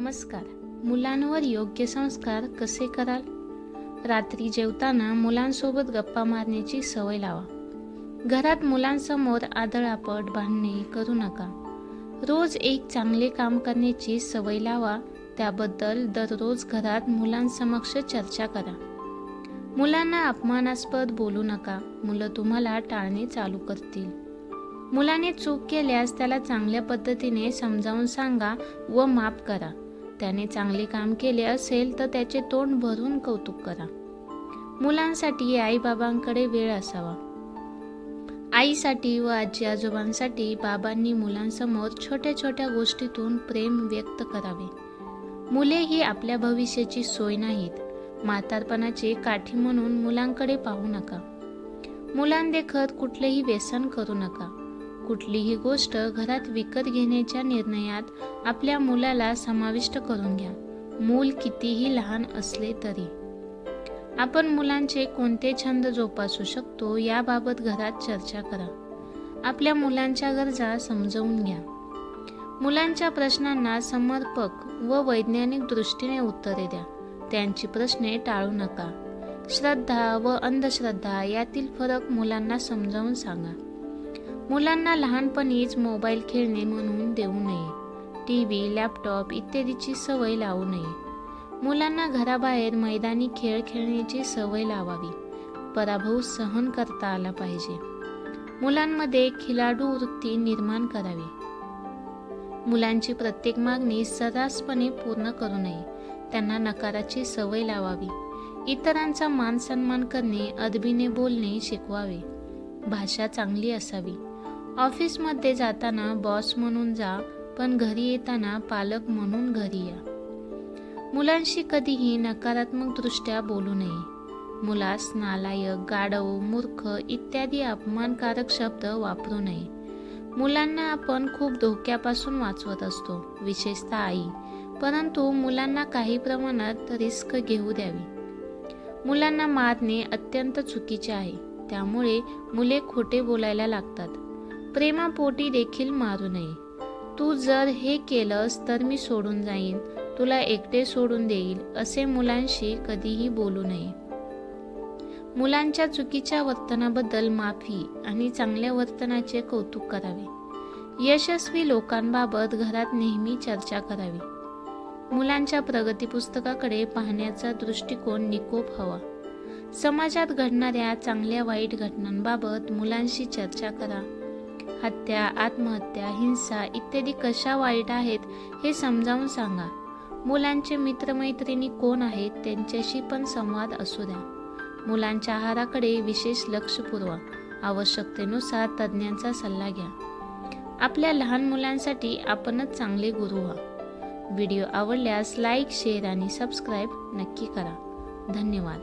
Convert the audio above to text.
नमस्कार. मुलांवर योग्य संस्कार कसे कराल? रात्री जेवताना मुलांसोबत गप्पा मारण्याची सवय लावा. घरात मुलांसमोर आदळापट भांडणे करू नका. रोज एक चांगले काम करण्याची सवय लावा त्याबद्दल दररोज घरात मुलांसमक्ष चर्चा करा. मुलांना अपमानास्पद बोलू नका मुलं तुम्हाला टाळणे चालू करतील. मुलाने चूक केल्यास त्याला चांगल्या पद्धतीने समजावून सांगा व माफ करा. त्याने चांगले काम केले असेल तर त्याचे तोंड भरून कौतुक करा. मुलांसाठी आईबाबांकडे वेळ असावा. आईसाठी व आजी आजोबांसाठी बाबांनी मुलांसमोर छोट्या छोट्या गोष्टीतून प्रेम व्यक्त करावे. मुले ही आपल्या भविष्याची सोय नाहीत. म्हातारपणाची काठी म्हणून मुलांकडे पाहू नका. मुलांदेखत कुठलेही व्यसन करू नका. कुठलीही गोष्ट घरात विकत घेण्याच्या निर्णयात आपल्या मुलाला समाविष्ट करून घ्या. मूल कितीही लहान असले तरी. आपण मुलांचे कोणते छंद जोपासू शकतो याबाबत घरात चर्चा करा. आपल्या मुलांच्या गरजा समजवून घ्या. मुलांच्या प्रश्नांना समर्पक व वैज्ञानिक दृष्टीने उत्तरे द्या. त्यांची प्रश्ने टाळू नका. श्रद्धा व अंधश्रद्धा यातील फरक मुलांना समजावून सांगा. मुलांना लहानपणीच मोबाईल खेळणे म्हणून देऊ नये. टी व्ही लॅपटॉप इत्यादीची सवय लावू नये. मुलांना घराबाहेर मैदानी खेळ खेळण्याची सवय लावावी. पराभव सहन करता आला पाहिजे. मुलांमध्ये खिलाडू वृत्ती निर्माण करावी. मुलांची प्रत्येक मागणी सर्रासपणे पूर्ण करू नये. त्यांना नकाराची सवय लावावी. इतरांचा मान सन्मान करणे अदबीने बोलणे शिकवावे. भाषा चांगली असावी. ऑफिसमध्ये जाताना बॉस म्हणून जा पण घरी येताना पालक म्हणून घरी या. मुलांशी कधीही नकारात्मक दृष्ट्या बोलू नये. मुलास नालायक गाढव मूर्ख इत्यादी अपमानकारक शब्द वापरू नये. मुलांना आपण खूप धोक्यापासून वाचवत असतो विशेषतः आई. परंतु मुलांना काही प्रमाणात रिस्क घेऊ द्यावी. मुलांना मारणे अत्यंत चुकीचे आहे. त्यामुळे मुले खोटे बोलायला लागतात. प्रेमापोटी देखील मारू नये. तू जर हे केलंस तर मी सोडून जाईन. तुला एकटे सोडून देईल असे मुलांशी कधीही बोलू नये. मुलांच्या चुकीच्या वर्तनाबद्दल माफी आणि चांगल्या वर्तनाचे कौतुक करावे. यशस्वी लोकांबाबत घरात नेहमी चर्चा करावी. मुलांच्या प्रगती पुस्तकाकडे पाहण्याचा दृष्टिकोन निकोप हवा. समाजात घडणाऱ्या चांगल्या वाईट घटनांबाबत मुलांशी चर्चा करा. हत्या आत्महत्या हिंसा इत्यादी कशा वाईट आहेत हे समजावून सांगा. मुलांचे मित्रमैत्रिणी कोण आहेत त्यांच्याशी पण संवाद असू द्या. मुलांच्या आहाराकडे विशेष लक्ष पुरवा. आवश्यकतेनुसार तज्ज्ञांचा सल्ला घ्या. आपल्या लहान मुलांसाठी आपणच चांगले गुरु व्हा. व्हिडिओ आवडल्यास लाईक शेअर आणि सबस्क्राईब नक्की करा. धन्यवाद.